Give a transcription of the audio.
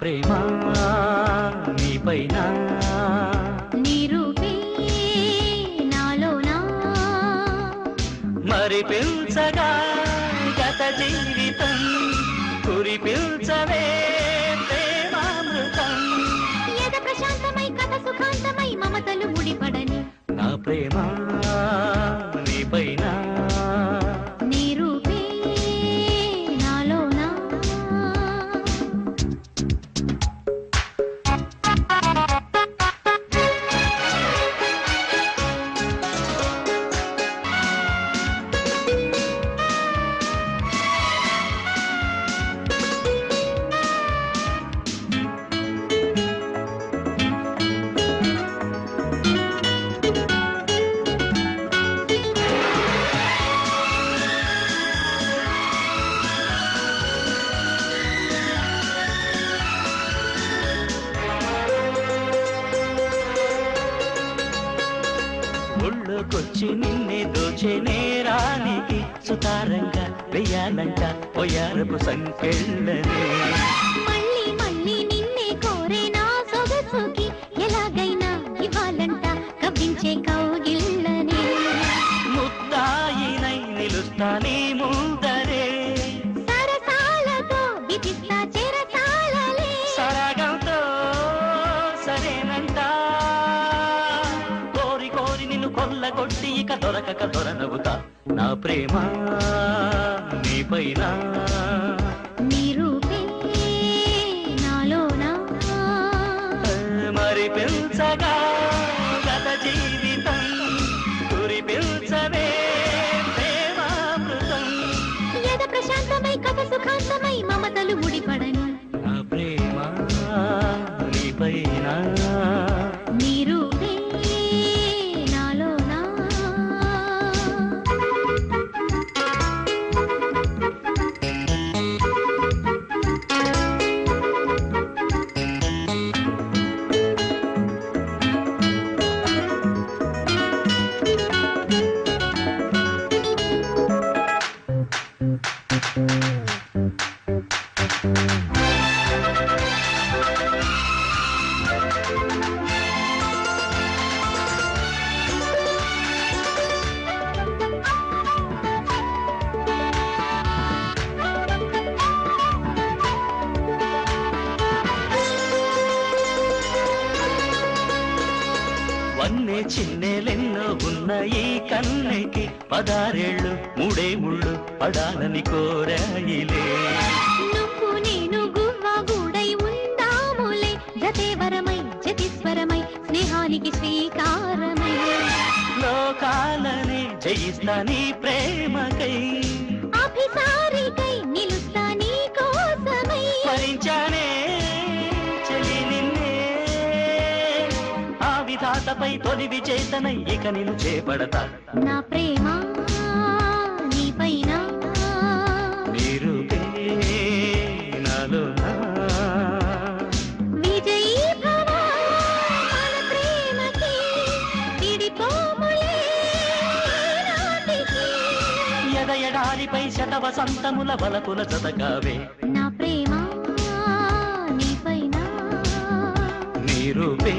ప్రేమ నీపైన? మరి పిల్చగా గత జీవితం కురి పిల్చవే ఒళ్ళోకొచ్చి నిన్నే దోచే నేరానికి సుతారంగా వెయ్యాలంట పొయ్యారపు సంకెళ్ళనే. మళ్ళీ మళ్ళీ నిన్నే కోరే నా సొగసుకి ఎలాగైనా ఇవ్వాలంట కవ్వించే కౌగిళ్ళనే. ముద్దాయినై నిలుస్తా కొల్లగొట్టి ఇక దొరకక దొరనవుతా. నా ప్రేమ నీపైన మరి గత జీవితం. ప్రేమామృతం. ఎద ప్రశాంతమై కథ సుఖాంతమై మమతలు ముడిపడని. Música చిన్నెలెన్నో ఉన్న ఈ కన్నెకి పదారేళ్ళు మూడే ముళ్ళు పడాలని కోరాయిలే. నువ్వు నేను గువ్వా గూడై ఉందాములే జతేవరమై జతిస్వరమై స్నేహానికి శ్రీకారమై. లోకాలనే జయిస్తా నీ ప్రేమకై. అభిసారికై నిలుస్తా నీ కోసమై. భరించానే విధాతపై తొలి విచేతనై ఇక నిన్ను చేపడతా. నా ప్రేమ నీపైన ఎడారిపై శత వసంతముల బలపుల జతగావే నా ప్రేమ నీపైన నీరూపే